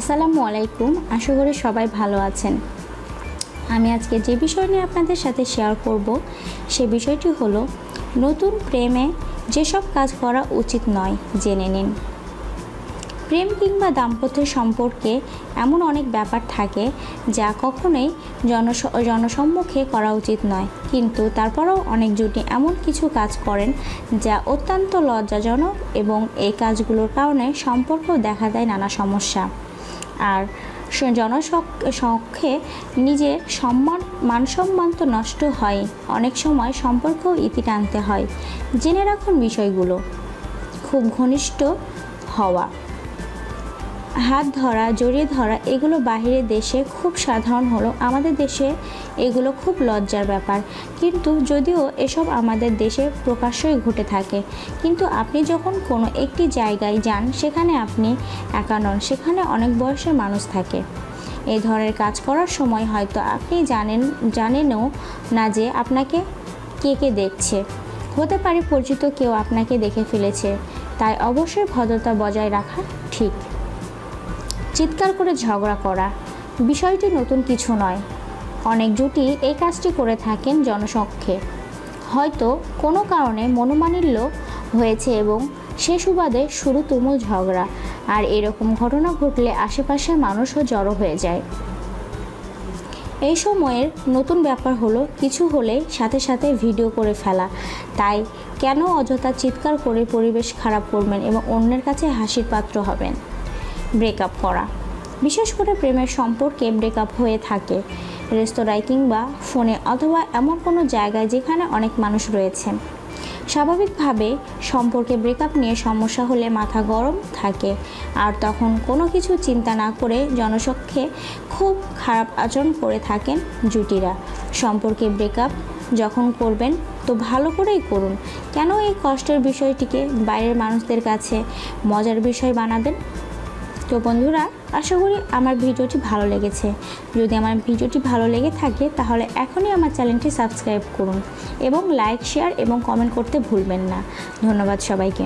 আসসালামু আলাইকুম। আশা করি সবাই ভালো আছেন। আমি আজকে যে বিষয় নিয়ে আপনাদের সাথে শেয়ার করব, সে বিষয়টি হলো, নতুন প্রেমে যেসব কাজ করা উচিত নয়, জেনে নিন। প্রেম কিংবা দাম্পত্যের সম্পর্কে এমন অনেক ব্যাপার থাকে যা কখনোই জনস, জনসম্মুখে করা উচিত নয়। কিন্তু তারপরেও অনেক জুটি এমন কিছু কাজ করেন যা অত্যন্ত লজ্জাজনক এবং এই কাজগুলোর কারণে সম্পর্ক দেখা দেয় নানা সমস্যা। আর জনসক্ষে নিজের সম্মান, মানসম্মান তো নষ্ট হয়। অনেক সময় সম্পর্ক ইতি টানতে হয়। জেনে রাখুন বিষয়গুলো। খুব ঘনিষ্ঠ হওয়া। হাত ধরা, জড়িয়ে ধরা, এগুলো বাহিরের দেশে খুব সাধারণ হলো। আমাদের দেশে এগুলো খুব লজ্জার ব্যাপার। কিন্তু যদিও এসব আমাদের দেশে প্রকাশ্যই ঘটে থাকে। কিন্তু আপনি যখন কোনো একটি জায়গায় যান, সেখানে আপনি একা নন, সেখানে অনেক বয়সের মানুষ থাকে। এই ধরনের কাজ করার সময় হয়তো আপনি জানেন, জানেনও না যে আপনাকে কে কে দেখছে। হতে পারে পরিচিত কেউ আপনাকে দেখে ফেলেছে। তাই অবশ্যই ভদ্রতা বজায় রাখা ঠিক। চিৎকার করে ঝগড়া করা। বিষয়টি নতুন কিছু নয়। অনেক জুটি এই কাজটি করে থাকেন জনসক্ষে হয়তো কোনো কারণে মনোমানিল্য হয়েছে এবং সে সুবাদে শুরু তুমুল ঝগড়া, আর এরকম ঘটনা ঘটলে আশেপাশের মানুষও জড়ো হয়ে যায়। এই সময়ের নতুন ব্যাপার হলো, কিছু হলে সাথে সাথে ভিডিও করে ফেলা। তাই কেন অযথা চিৎকার করে পরিবেশ খারাপ করবেন এবং অন্যের কাছে হাসির পাত্র হবেন? ব্রেকআপ করা। বিশেষ করে প্রেমের সম্পর্কে ব্রেকআপ হয়ে থাকে। রেস্তোরাঁয় কিংবা ফোনে অথবা এমন কোনো জায়গায় যেখানে অনেক মানুষ রয়েছেন স্বাভাবিকভাবে সম্পর্কে ব্রেকআপ নিয়ে সমস্যা হলে মাথা গরম থাকে। আর তখন কোনো কিছু চিন্তা না করে জনসক্ষে খুব খারাপ আচরণ করে থাকেন জুটিরা। সম্পর্কে ব্রেকআপ যখন করবেন, তো ভালো করেই করুন। কেন এই কষ্টের বিষয়টিকে বাইরের মানুষদের কাছে মজার বিষয় বানাবেন? তো বন্ধুরা, আশা করি আমার ভিডিওটি ভালো লেগেছে। যদি আমার ভিডিওটি ভালো লেগে থাকে, তাহলে এখনই আমার চ্যানেলটি সাবস্ক্রাইব করুন এবং লাইক, শেয়ার এবং কমেন্ট করতে ভুলবেন না। ধন্যবাদ সবাইকে।